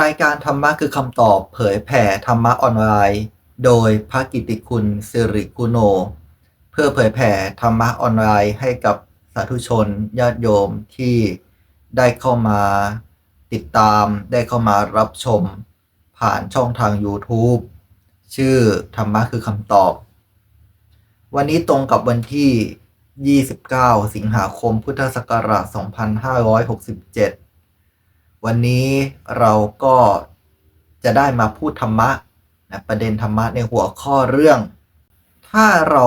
รายการธรรมะคือคำตอบเผยแผ่ธรรมะออนไลน์ โดยพระกิติคุณสิริกุโน เพื่อเผยแผ่ธรรมะออนไลน์ให้กับสาธุชนญาติโยมที่ได้เข้ามาติดตามได้เข้ามารับชม ผ่านช่องทาง YouTube ชื่อธรรมะคือคำตอบ วันนี้ตรงกับวันที่ 29 สิงหาคมพุทธศักราช 2567 วันนี้เราก็จะได้มาพูดธรรมะนะประเด็นธรรมะในหัวข้อเรื่อง ถ้าเรา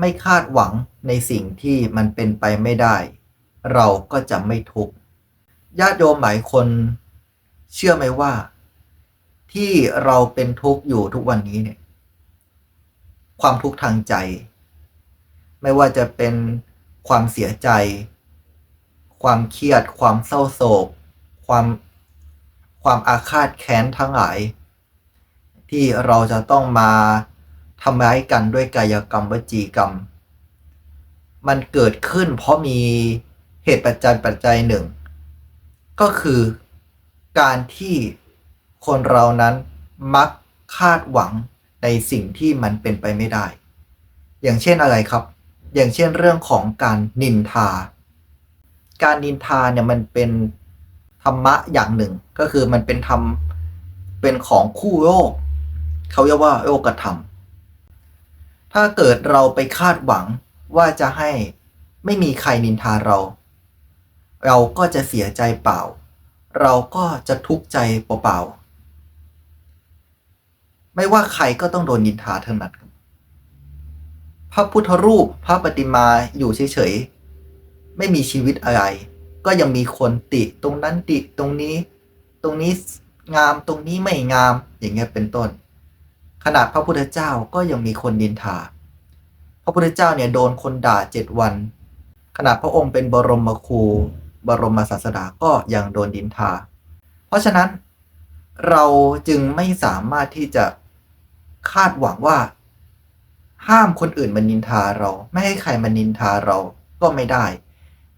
ไม่คาดหวังในสิ่งที่มันเป็นไปไม่ได้ เราก็จะไม่ทุกข์ญาติโยมหลายคนเชื่อไหมว่า ที่เราเป็นทุกข์อยู่ทุกวันนี้เนี่ย ความทุกข์ทางใจ ไม่ว่าจะเป็นความเสียใจ ความเครียด ความเศร้าโศก ความความอาฆาตแค้นทั้งหลาย ที่เราจะต้องมาทำร้ายกันด้วยกายกรรมวจีกรรม มันเกิดขึ้นเพราะมีเหตุปัจจัยปัจจัยหนึ่ง ก็คือการที่คนเรานั้นมักคาดหวังในสิ่งที่มันเป็นไปไม่ได้ อย่างเช่นอะไรครับ อย่างเช่นเรื่องของการนินทา การนินทาเนี่ยมันเป็น ธรรมะอย่างหนึ่ง ก็คือมันเป็นธรรมเป็นของคู่โลกเขาเรียกว่าโลกธรรม ถ้าเกิดเราไปคาดหวังว่าจะให้ไม่มีใครนินทาเรา เราก็จะเสียใจเปล่า เราก็จะทุกข์ใจเปล่าๆไม่ว่าใครก็ต้องโดนนินทาเทั้งนั้นพระพุทธรูปพระปฏิมาอยู่เฉยๆไม่มีชีวิตอะไร ก็ยังมีคนติตรงนั้นติตรงนี้ ตรงนี้งามตรงนี้ไม่งามอย่างเงี้ยเป็นต้น ขนาดพระพุทธเจ้าก็ยังมีคนดินทา พระพุทธเจ้าเนี่ยโดนคนด่าเจ็ดวัน ขนาดพระองค์เป็นบรมครูบรมศาสดาก็ยังโดนดินทา เพราะฉะนั้นเราจึงไม่สามารถที่จะคาดหวังว่า ห้ามคนอื่นมานินทาเรา ไม่ให้ใครมานินทาเราก็ไม่ได้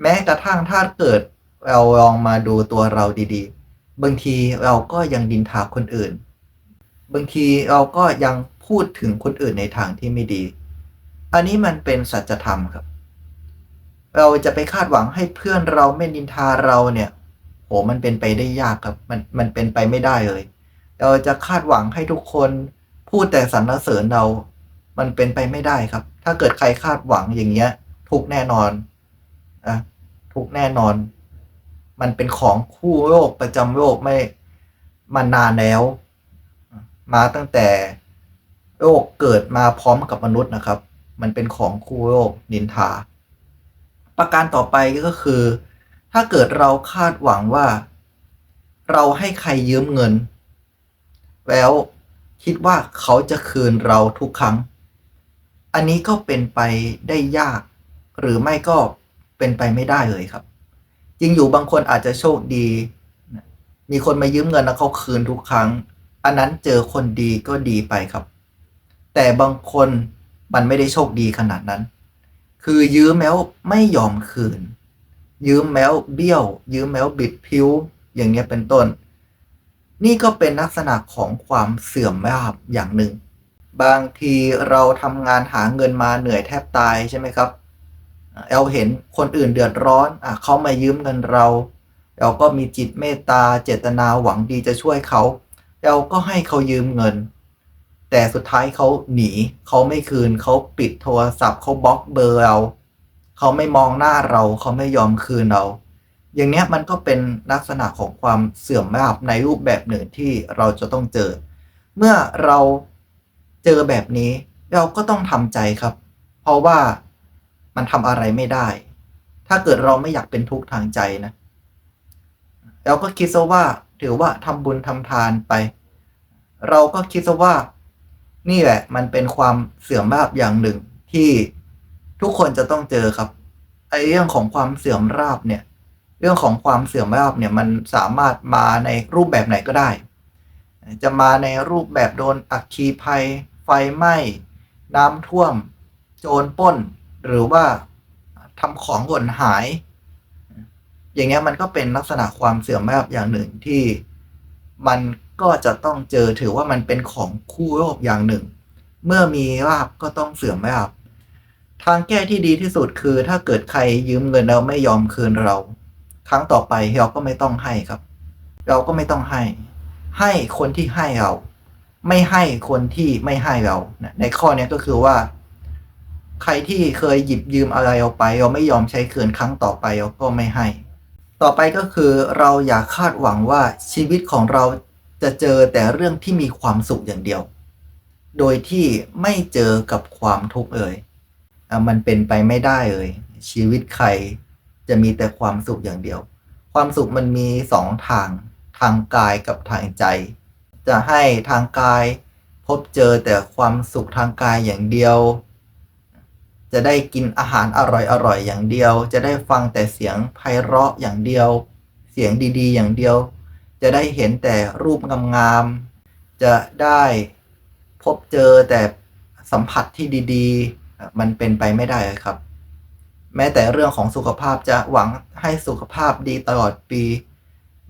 แม้กระทั่งถ้าเกิดเราลองมาดูตัวเราดีๆ บางทีเราก็ยังดินทาคนอื่น บางทีเราก็ยังพูดถึงคนอื่นในทางที่ไม่ดี อันนี้มันเป็นสัจธรรมครับ เราจะไปคาดหวังให้เพื่อนเราไม่นินทาเราเนี่ยโหมันเป็นไปได้ยากครับ มันมันเป็นไปไม่ได้เลย เราจะคาดหวังให้ทุกคนพูดแต่สรรเสริญเรา มันเป็นไปไม่ได้ครับ ถ้าเกิดใครคาดหวังอย่างเงี้ย ทุกแน่นอนอะ ทุกแน่นอน มันเป็นของคู่โลกประจำโลกไม่มานานแล้ว มาตั้งแต่โลกเกิดมาพร้อมกับมนุษย์นะครับ มันเป็นของคู่โลกนินทา ประการต่อไปก็คือ ถ้าเกิดเราคาดหวังว่า เราให้ใครยืมเงิน แล้วคิดว่าเขาจะคืนเราทุกครั้ง อันนี้ก็เป็นไปได้ยาก หรือไม่ก็ เป็นไปไม่ได้เลยครับ จริงอยู่บางคนอาจจะโชคดี มีคนมายืมเงินแล้วเขาคืนทุกครั้ง อันนั้นเจอคนดีก็ดีไปครับ แต่บางคนมันไม่ได้โชคดีขนาดนั้น คือยืมแม้วไม่ยอมคืน ยืมแม้วเบี้ยว ยืมแม้วบิดผิว อย่างเงี้ยเป็นต้น นี่ก็เป็นลักษณะของความเสื่อมราบอย่างหนึ่ง บางทีเราทำงานหาเงินมาเหนื่อยแทบตายใช่ไหมครับ เราเห็นคนอื่นเดือดร้อนอะเขามายืมเงินเราเราก็มีจิตเมตตาเจตนาหวังดีจะช่วยเขาเราก็ให้เขายืมเงิน แต่สุดท้ายเขาหนีเขาไม่คืนเขาปิดโทรศัพท์เขาบล็อกเบอร์เราเขาไม่มองหน้าเราเขาไม่ยอมคืนเรา อย่างเนี้ยมันก็เป็นลักษณะของความเสื่อมราบในรูปแบบหนึ่งที่เราจะต้องเจอ เมื่อเราเจอแบบนี้เราก็ต้องทำใจครับ เพราะว่า มันทำอะไรไม่ได้ ถ้าเกิดเราไม่อยากเป็นทุกข์ทางใจนะเราก็คิดซะว่าถือว่าทำบุญทำทานไป เราก็คิดซะว่า นี่แหละ มันเป็นความเสื่อมราบอย่างหนึ่งที่ทุกคนจะต้องเจอครับไอ้เรื่องของความเสื่อมราบเนี่ย เรื่องของความเสื่อมราบเนี่ยมันสามารถมาในรูปแบบไหนก็ได้ จะมาในรูปแบบโดนอัคคีภัย ไฟไหม้ น้ำท่วม โจรปล้น หรือว่าทำของหล่นหาย อย่างเงี้ยมันก็เป็นลักษณะความเสื่อมแบบอย่างหนึ่งที่มันก็จะต้องเจอถือว่ามันเป็นของคู่โลกอย่างหนึ่ง เมื่อมีลาบก็ต้องเสื่อมลาบทางแก้ที่ดีที่สุดคือ ถ้าเกิดใครยืมเงินแล้วไม่ยอมคืนเรา ครั้งต่อไปเราก็ไม่ต้องให้ครับ เราก็ไม่ต้องให้ ให้คนที่ให้เรา ไม่ให้คนที่ไม่ให้เราในข้อนี้ก็คือว่า ใครที่เคยหยิบยืมอะไรเราไป เราไม่ยอมใช้คืนครั้งต่อไปเราก็ไม่ให้ ต่อไปก็คือเราอย่าคาดหวังว่าชีวิตของเราจะเจอแต่เรื่องที่มีความสุขอย่างเดียว โดยที่ไม่เจอกับความทุกข์เลย มันเป็นไปไม่ได้เลย ชีวิตใครจะมีแต่ความสุขอย่างเดียว ความสุขมันมีสองทาง ทางกายกับทางใจ จะให้ทางกายพบเจอแต่ความสุขทางกายอย่างเดียว จะได้กินอาหารอร่อยๆอย่างเดียว จะได้ฟังแต่เสียงไพเราะอย่างเดียว เสียงดีๆ อย่างเดียว จะได้เห็นแต่รูปงามๆจะได้พบเจอแต่สัมผัสที่ดีๆ มันเป็นไปไม่ได้ครับ แม้แต่เรื่องของสุขภาพจะหวังให้สุขภาพดีตลอดปี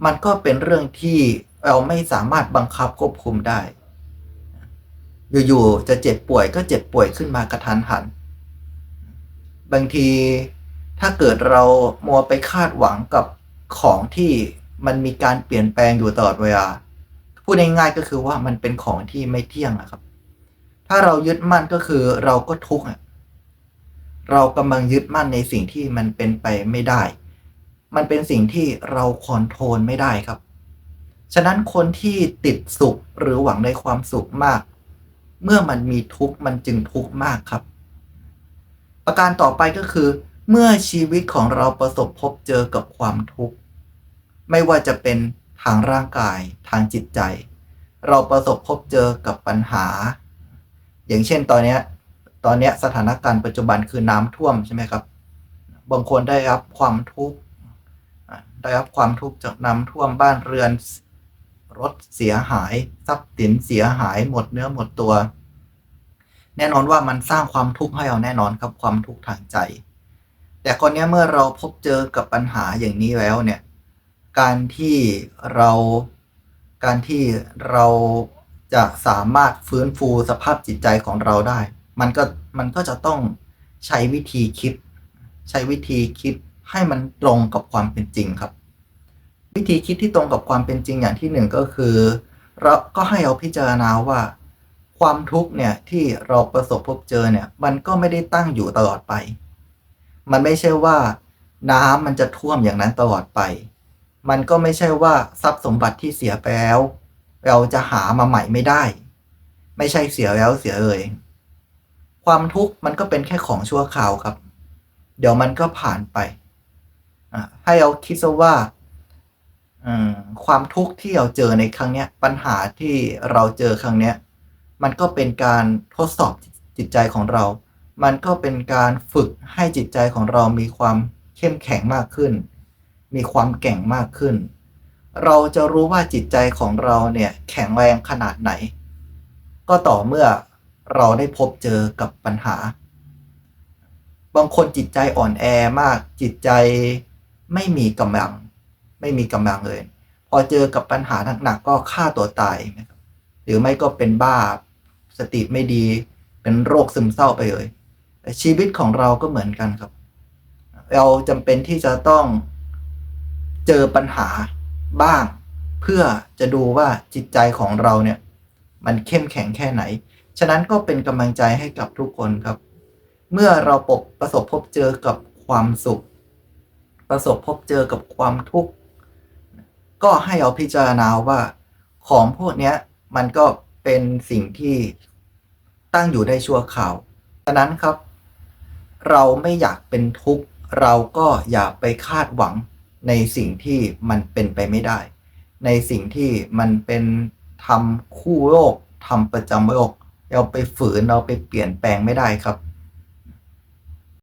มันก็เป็นเรื่องที่เราไม่สามารถบังคับควบคุมได้ อยู่ๆจะเจ็บป่วยก็เจ็บป่วยขึ้นมากระทันหัน บางทีถ้าเกิดเรามัวไปคาดหวังกับของที่มันมีการเปลี่ยนแปลงอยู่ตลอดเวลาพูดง่ายๆก็คือว่ามันเป็นของที่ไม่เที่ยงนะครับ ถ้าเรายึดมั่นก็คือเราก็ทุกข์เรากำลังยึดมั่นในสิ่งที่มันเป็นไปไม่ได้ มันเป็นสิ่งที่เราคอนโทรลไม่ได้ครับ ฉะนั้นคนที่ติดสุขหรือหวังในความสุขมาก เมื่อมันมีทุกข์มันจึงทุกข์มากครับ ประการต่อไปก็คือ เมื่อชีวิตของเราประสบพบเจอกับความทุกข์ ไม่ว่าจะเป็นทางร่างกายทางจิตใจ เราประสบพบเจอกับปัญหา อย่างเช่นตอนนี้ตอนนี้สถานการณ์ปัจจุบันคือน้ำท่วมใช่ไหมครับ บางคนได้รับความทุกข์ได้รับความทุกข์จากน้ำท่วมบ้านเรือนรถเสียหาย ทรัพย์สินเสียหายหมดเนื้อหมดตัว แน่นอนว่ามันสร้างความทุกข์ให้เราแน่นอนครับความทุกข์ทางใจ แต่คนนี้เมื่อเราพบเจอกับปัญหาอย่างนี้แล้วเนี่ย การที่เรา การที่เราจะสามารถฟื้นฟูสภาพจิตใจของเราได้ มันก็มันก็จะต้องใช้วิธีคิด ใช้วิธีคิดให้มันตรงกับความเป็นจริงครับ วิธีคิดที่ตรงกับความเป็นจริงอย่างที่หนึ่งก็คือเราก็ให้เราพิจารณาว่า ความทุกข์เนี่ยที่เราประสบพบเจอเนี่ยมันก็ไม่ได้ตั้งอยู่ตลอดไป มันไม่ใช่ว่า น้ำมันจะท่วมอย่างนั้นตลอดไป มันก็ไม่ใช่ว่าทรัพย์สมบัติที่เสียไปแล้ว เราจะหามาใหม่ไม่ได้ ไม่ใช่เสียแล้วเสียเลยความทุกข์มันก็เป็นแค่ของชั่วคราวครับ เดี๋ยวมันก็ผ่านไปให้เราคิดซะว่าความทุกข์ที่เราเจอในครั้งเนี้ย ปัญหาที่เราเจอครั้งเนี้ย มันก็เป็นการทดสอบจิตใจของเรา มันก็เป็นการฝึกให้จิตใจของเรามีความเข้มแข็งมากขึ้น มีความแกร่งมากขึ้น เราจะรู้ว่าจิตใจของเราเนี่ยแข็งแรงขนาดไหน ก็ต่อเมื่อเราได้พบเจอกับปัญหา บางคนจิตใจอ่อนแอมาก จิตใจไม่มีกำลัง ไม่มีกำลังเลย พอเจอกับปัญหาหนักๆก็ฆ่าตัวตายนะครับหรือไม่ก็เป็นบ้า สติไม่ดี เป็นโรคซึมเศร้าไปเลยชีวิตของเราก็เหมือนกันครับ เราจำเป็นที่จะต้องเจอปัญหาบ้าง เพื่อจะดูว่าจิตใจของเราเนี่ย มันเข้มแข็งแค่ไหน ฉะนั้นก็เป็นกำลังใจให้กับทุกคนครับ เมื่อเราปบประสบพบเจอกับความสุข ประสบพบเจอกับความทุกข์ก็ให้เราพิจารณาว่าของพวกนี้มันก็ เป็นสิ่งที่ตั้งอยู่ได้ชั่วคราวฉะนั้นครับ เราไม่อยากเป็นทุกข์ เราก็อย่าไปคาดหวังในสิ่งที่มันเป็นไปไม่ได้ ในสิ่งที่มันเป็นทำคู่โลกทำประจำโลก เราไปฝืนเราไปเปลี่ยนแปลงไม่ได้ครับ